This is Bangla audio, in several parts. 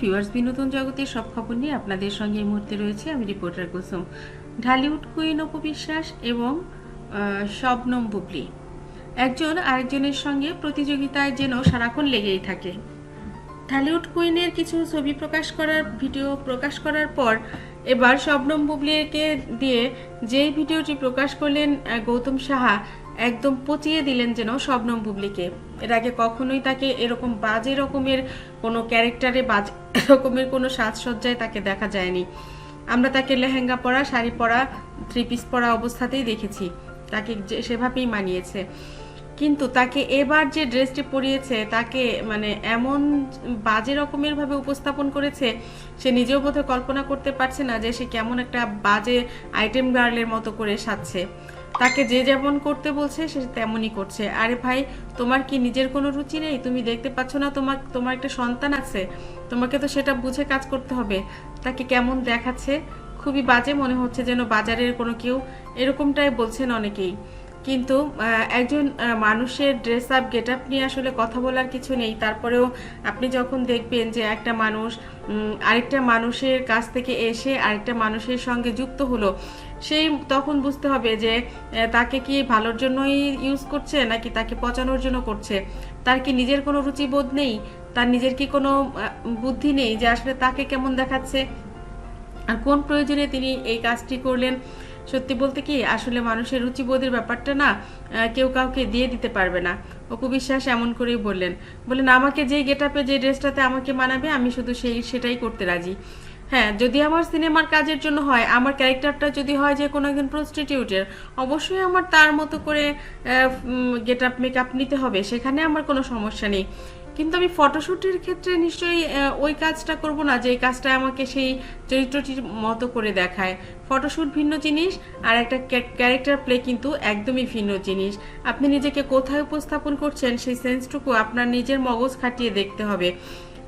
ভিউয়ার্স, বিনোদন জগতের সব খবর নিয়ে আপনাদের সঙ্গে এই মুহূর্তে রয়েছে আমি রিপোর্টার কুসুম। ঢালিউড কুইন অপু বিশ্বাস এবং শবনম বুবলি। একজন আরেকজনের সঙ্গে প্রতিযোগিতায় যেন সারাক্ষণ লেগেই থাকে। ঢালিউড কুইনের কিছু ছবি প্রকাশ করার, ভিডিও প্রকাশ করার পর এবার শবনম বুবলিকে দিয়ে যেই ভিডিওটি প্রকাশ করলেন গৌতম সাহা, একদম পচিয়ে দিলেন যেন শবনম বুবলিকে। এর আগে কখনোই তাকে এরকম বাজে রকমের কোনো ক্যারেক্টারে বাজে রকমের কোনো সাজসজ্জায় তাকে দেখা যায়নি। আমরা তাকে লেহেঙ্গা পরা, শাড়ি পরা থ্রি পিস পরা অবস্থাতেই দেখেছি। তাকে যে- সেভাবেই মানিয়েছে। কিন্তু তাকে এবার যে ড্রেসটি পরিয়েছে, তাকে মানে এমন বাজে রকমের ভাবে উপস্থাপন করেছে, সে নিজেও বোধহয় কল্পনা করতে পারছে না যে সে কেমন একটা বাজে আইটেম গার্লের মতো করে সাজছে। তাকে যে যেমন করতে বলছে, সে তেমনই করছে। আরে ভাই, তোমার কি নিজের কোনো রুচি নেই? তুমি দেখতে পাচ্ছ না তোমার তোমার একটা সন্তান আছে। তোমাকে তো সেটা বুঝে কাজ করতে হবে। তাকে কেমন দেখাচ্ছে? খুবই বাজে মনে হচ্ছে যেন বাজারের কোনো কেউ এরকমটাই বলছেন অনেকেই। কিন্তু একজন মানুষের ড্রেস আপ গেট আপ নিয়ে আসলে কথা বলার কিছু নেই। তারপরেও আপনি যখন দেখবেন যে একটা মানুষ আরেকটা মানুষের কাছ থেকে এসে আরেকটা মানুষের সঙ্গে যুক্ত হলো, সেই তখন বুঝতে হবে যে তাকে কি ভালোর জন্যই ইউজ করছে, নাকি তাকে পচানোর জন্য করছে? তার কি নিজের কোনো রুচিবোধ নেই? তার নিজের কি কোনো বুদ্ধি নেই যে আসলে তাকে কেমন দেখাচ্ছে? আর কোন প্রয়োজনে তিনি এই কাজটি করলেন? সত্যি বলতে কি, আসলে মানুষের রুচিবোধের ব্যাপারটা না কেউ কাউকে দিয়ে দিতে পারবে না। অপু বিশ্বাস এমন করেই বললেন। বললেন, আমাকে যে গেট আপে যে ড্রেসটাতে আমাকে মানাবে, আমি শুধু সেই, সেটাই করতে রাজি। হ্যাঁ যদি আমার সিনেমার কাজের জন্য হয়, আমার ক্যারেক্টারটা যদি হয় যে কোনো একজন প্রস্টিটিউটের অবশ্যই আমার তার মতো করে গেট আপ মেকআপ নিতে হবে। সেখানে আমার কোনো সমস্যা নেই। কিন্তু আমি ফটোশ্যুটের ক্ষেত্রে নিশ্চয়ই ওই কাজটা করব না, যে কাজটা আমাকে সেই চরিত্রটির মতো করে দেখায়। ফটোশ্যুট ভিন্ন জিনিস, আর একটা ক্যারেক্টার প্লে কিন্তু একদমই ভিন্ন জিনিস। আপনি নিজেকে কোথায় উপস্থাপন করছেন, সেই সেন্সটুকু আপনার নিজের মগজ খাটিয়ে দেখতে হবে।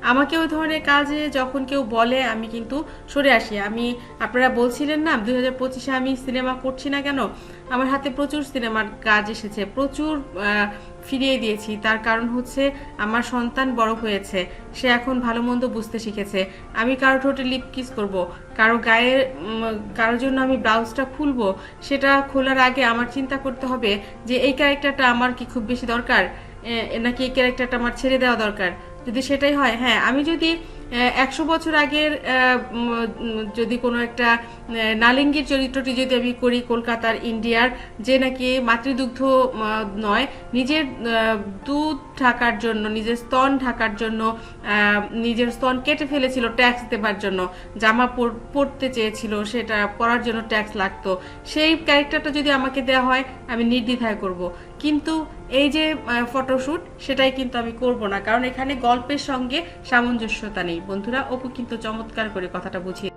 আমাকে ওই ধরনের কাজে যখন কেউ বলে, আমি কিন্তু সরে আসি। আমি, আপনারা বলছিলেন না, দুই হাজার পঁচিশে আমি সিনেমা করছি না কেন? আমার হাতে প্রচুর সিনেমার কাজ এসেছে, প্রচুর ফিরিয়ে দিয়েছি। তার কারণ হচ্ছে আমার সন্তান বড় হয়েছে, সে এখন ভালো মন্দ বুঝতে শিখেছে। আমি কারও ঠোঁটে লিপ কিস করব, কারও গায়ে কারোর জন্য আমি ব্লাউজটা খুলবো, সেটা খোলার আগে আমার চিন্তা করতে হবে যে, এই ক্যারেক্টারটা আমার কি খুব বেশি দরকার? নাকি এই ক্যারেক্টারটা আমার ছেড়ে দেওয়া দরকার? যদি সেটাই হয় হ্যাঁ আমি যদি একশো বছর আগের যদি কোনো একটা নালিঙ্গির চরিত্রটি যদি আমি করি কলকাতার ইন্ডিয়ার, যে নাকি মাতৃদুগ্ধ নয়, নিজের দুধ ঢাকার জন্য, নিজের স্তন ঢাকার জন্য নিজের স্তন কেটে ফেলেছিল ট্যাক্স দেবার জন্য, জামা পর- পরতে চেয়েছিল, সেটা পরার জন্য ট্যাক্স লাগতো, সেই ক্যারেক্টারটা যদি আমাকে দেওয়া হয়, আমি নির্দ্বিধায় করব। কিন্তু এই যে ফটোশ্যুট সেটাই কিন্তু আমি করব না। কারণ এখানে গল্পের সঙ্গে সামঞ্জস্যতা নেই। বন্ধুরা, অপু কিন্তু চমৎকার করে কথাটা বুঝিয়ে